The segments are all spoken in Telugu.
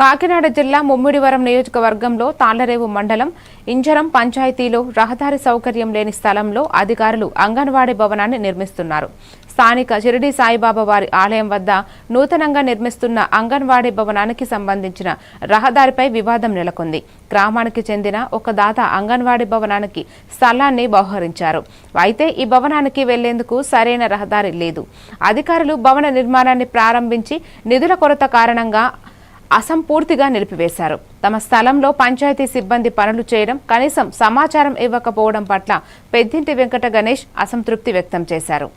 కాకినాడ జిల్లా ముమ్మిడివరం నియోజకవర్గంలో తాళ్ళరేవు మండలం ఇంజరం పంచాయతీలో రహదారి సౌకర్యం లేని స్థలంలో అధికారులు అంగన్వాడీ భవనాన్ని నిర్మిస్తున్నారు. స్థానిక షిరిడి సాయిబాబా వారి ఆలయం వద్ద నూతనంగా నిర్మిస్తున్న అంగన్వాడీ భవనానికి సంబంధించిన రహదారిపై వివాదం నెలకొంది. గ్రామానికి చెందిన ఒక దాత అంగన్వాడీ భవనానికి స్థలాన్ని బహుహరించారు అయితే ఈ భవనానికి వెళ్ళేందుకు సరైన రహదారి లేదు. అధికారులు భవన నిర్మాణాన్ని ప్రారంభించి నిధుల కొరత కారణంగా అసంపూర్తిగా నిలిపివేశారు. తమ స్థలంలో పంచాయతీ సిబ్బంది పనులు చేయడం కనీసం సమాచారం ఇవ్వకపోవడం పట్ల పెద్దింటి వెంకట గణేష్ అసంతృప్తి వ్యక్తం చేశారు.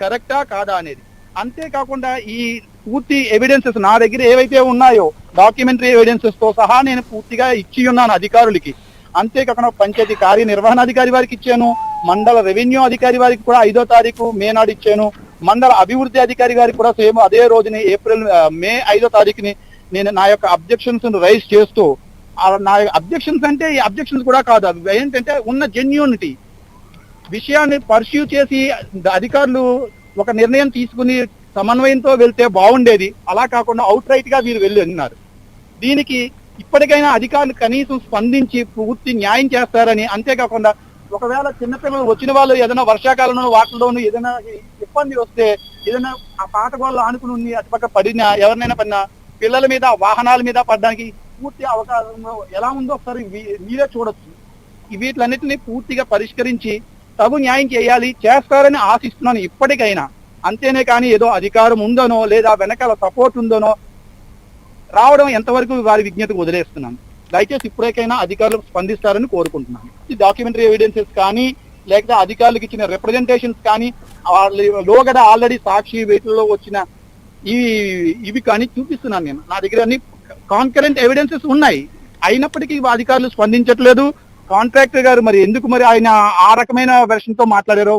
కరెక్టా కాదా అనేది. అంతేకాకుండా ఈ పూర్తి ఎవిడెన్సెస్ నా దగ్గర ఏవైతే ఉన్నాయో డాక్యుమెంటరీ ఎవిడెన్సెస్తో సహా నేను పూర్తిగా ఇచ్చి ఉన్నాను అధికారులకి. అంతేకాకుండా పంచాయతీ కార్యనిర్వహణాధికారి వారికి ఇచ్చాను మండల రెవెన్యూ అధికారి వారికి కూడా ఐదో తారీఖు మే నాడు ఇచ్చాను మండల అభివృద్ధి అధికారి గారికి కూడా సేమ్ అదే రోజుని ఏప్రిల్ మే ఐదో తారీఖుని నేను నా యొక్క అబ్జెక్షన్స్ రైజ్ చేస్తూ నా నా అబ్జెక్షన్స్ అంటే ఈ అబ్జెక్షన్స్ కూడా కాదు అవి. ఏంటంటే ఉన్న జెన్యూనిటీ విషయాన్ని పర్స్యూ చేసి అధికారులు ఒక నిర్ణయం తీసుకుని సమన్వయంతో వెళ్తే బాగుండేది. అలా కాకుండా అవుట్ రైట్గా వీరు వెళ్ళి ఉన్నారు దీనికి ఇప్పటికైనా అధికారులు కనీసం స్పందించి పూర్తి న్యాయం చేస్తారని అంతేకాకుండా ఒకవేళ చిన్నపిల్లలు వచ్చిన వాళ్ళు ఏదైనా వర్షాకాలంలో వాటిలోనూ ఏదైనా ఇబ్బంది వస్తే ఏదైనా ఆ పాత గోళ్ళు ఆనుకుని ఉంది అటుపక్క పడినా ఎవరినైనా పడినా పిల్లల మీద వాహనాల మీద పడడానికి పూర్తి అవకాశం ఎలా ఉందో ఒకసారి మీరే చూడొచ్చు. వీటిలన్నిటిని పూర్తిగా పరిష్కరించి తగు న్యాయం చేయాలి చేస్తారని ఆశిస్తున్నాను ఇప్పటికైనా. అంతేనే కానీ ఏదో అధికారం ఉందనో లేదా వెనకాల సపోర్ట్ ఉందనో రావడం ఎంతవరకు వారి విజ్ఞతకు వదిలేస్తున్నాను. దయచేసి ఇప్పటికైనా అధికారులు స్పందిస్తారని కోరుకుంటున్నాను. ఈ డాక్యుమెంటరీ ఎవిడెన్సెస్ కానీ లేకపోతే అధికారులకు ఇచ్చిన రిప్రజెంటేషన్స్ కానీ వాళ్ళ లోగడ ఆల్రెడీ సాక్షి వీటిలో వచ్చిన ఈ ఇవి కానీ చూపిస్తున్నాను నేను. నా దగ్గర అన్ని కాన్కరెంట్ ఎవిడెన్సెస్ ఉన్నాయి. అయినప్పటికీ అధికారులు స్పందించట్లేదు. కాంట్రాక్టర్ గారు మరి ఎందుకు మరి ఆయన ఆ రకమైన వెర్షన్తో మాట్లాడారో